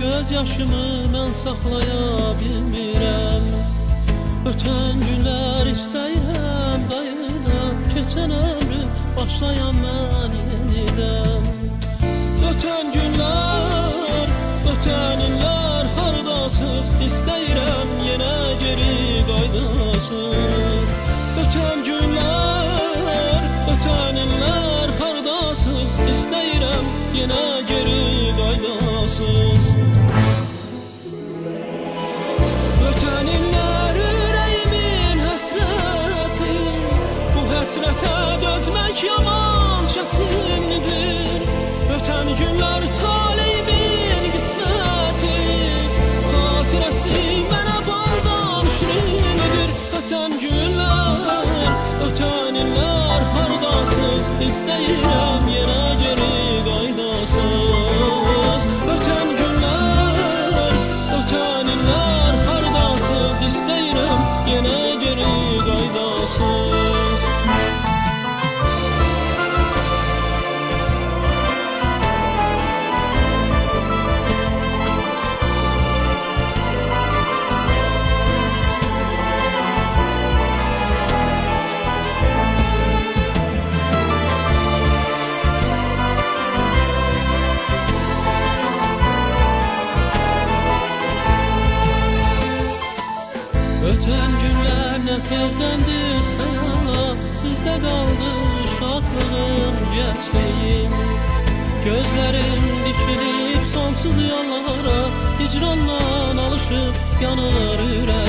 göz yaşımı mən saxlaya bilmirəm Ötən günlər istəyirəm qayıda Keçən ömrü başlayan mən yenidən Ötən günlər, ötən illər hardasız İstəyirəm yenə geri qaydasız Ötən günlər, ötən illər hardasız İstəyirəm yenə qaydasız Ötən illər ürəyimin həsrəti Bu həsrətə dözmək yaman çətindir Ötən günlər taleyimin qisməti Xatirəsi mənə baldan şirindir. Ötən günlər, ötən illər hardasız İstəyirəm Ötən günlər nə tezdəndiz xəyala Sizdə qaldı uşaqlığım, gəncliyim Gözlərim dikilib sonsuz yollara Hicrandan alışıb yanır ürəyim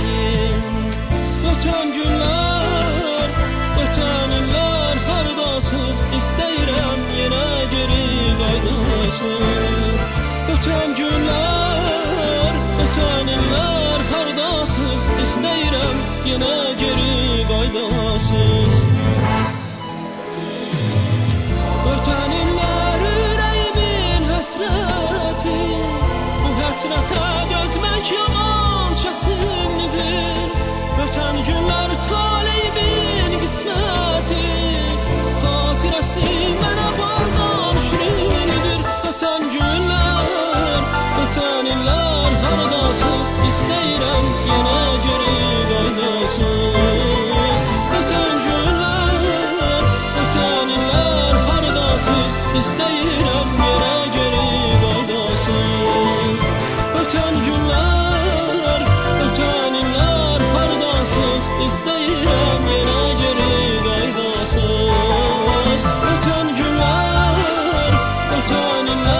turning